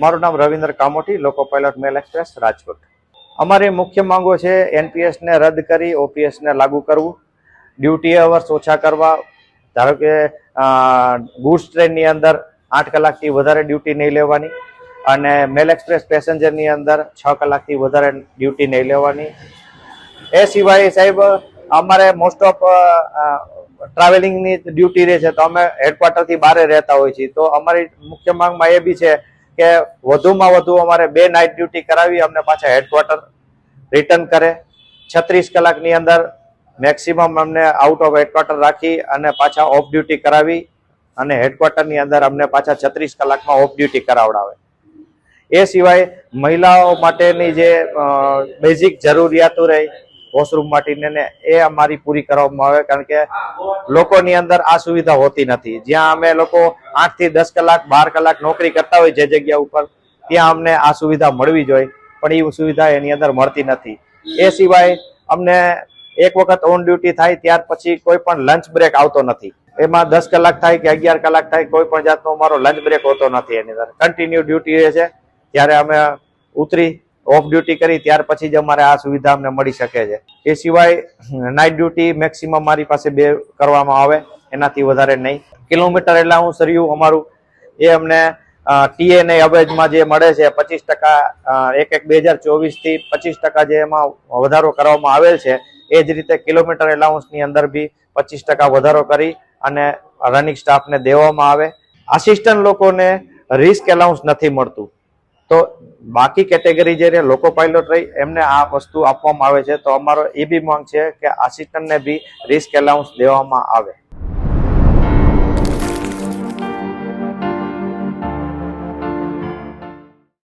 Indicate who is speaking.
Speaker 1: મારું નામ રવિન્દ્ર કામોટી, લોકો પાયલોટ મેલ એક્સપ્રેસ, રાજકોટ. અમારી મુખ્ય માંગો છે એનપીએસને રદ કરી ઓપીએસને લાગુ કરવું. ડ્યુટી અવર્સ ઓછા કરવા. ધારો કે ગુડ્સ ટ્રેનની અંદર આઠ કલાકથી વધારે ડ્યુટી નહીં લેવાની અને મેલ એક્સપ્રેસ પેસેન્જરની અંદર છ કલાકથી વધારે ડ્યુટી નહીં લેવાની. એ સિવાય સાહેબ, અમારે મોસ્ટ ઓફ ટ્રાવેલિંગની ડ્યુટી રહે છે. તો અમે હેડક્વાર્ટરથી બહાર રહેતા હોઈએ છીએ. તો અમારી મુખ્ય માંગમાં એ બી છે કે વધુમાં વધુ અમારે બે નાઇટ ડ્યુટી કરાવી, અમને પાછા હેડક્વાર્ટર રિટર્ન કરે. છત્રીસ કલાકની અંદર મેક્સિમમ અમને આઉટ ઓફ હેડક્વાર્ટર રાખી અને પાછા ઓફ ડ્યુટી કરાવી અને હેડક્વાર્ટરની અંદર અમને પાછા છત્રીસ કલાકમાં ઓફ ડ્યુટી કરાવડાવે. એ સિવાય મહિલાઓ માટેની જે બેઝિક જરૂરિયાતો રહી વોશરૂમ માટીને એ અમારી પૂરી કરવામાં આવે, કારણ કે લોકોની અંદર આ સુવિધા હોતી નથી. જ્યાં અમે લોકો આઠથી દસ કલાક, બાર કલાક નોકરી કરતા હોય જે જગ્યા ઉપર, ત્યાં અમને આ સુવિધા મળવી જોઈએ, પણ એ સુવિધા એની અંદર મળતી નથી. એ સિવાય અમને એક વખત ઓન ડ્યુટી થાય ત્યાર પછી કોઈ પણ લંચ બ્રેક આવતો નથી. એમાં દસ કલાક થાય કે અગિયાર કલાક થાય, કોઈ પણ જાતનો અમારો લંચ બ્રેક હોતો નથી એની અંદર. કન્ટિન્યુ ડ્યુટી રહે છે ત્યારે અમે ઉતરી ઓફ ડ્યુટી કરી, ત્યાર પછી જ અમારે આ સુવિધા અમને મળી શકે છે. એ સિવાય નાઇટ ડ્યુટી મેક્સિમમ મારી પાસે બે કરવામાં આવે, એનાથી વધારે નહીં. કિલોમીટર એટલે હું સર્યું અમારું, એ અમને ટીએનએ અવેજમાં જે મળે છે પચીસ ટકા એક એક બે હજાર ચોવીસથી પચીસ ટકા જે એમાં વધારો કરવામાં આવેલ છે, એ જ રીતે કિલોમીટર એલાઉન્સની અંદર બી પચીસ ટકા વધારો કરી અને રનિંગ સ્ટાફને દેવામાં આવે. આસિસ્ટન્ટ લોકોને રિસ્ક એલાઉન્સ નથી મળતું. તો બાકી કેટેગરી જે લોકો પાયલોટ રહી, એમને આ વસ્તુ આપવામાં આવે છે. તો અમારો એ બી માંગ છે કે આસિસ્ટન્ટને બી રિસ્ક એલાઉન્સ દેવામાં આવે.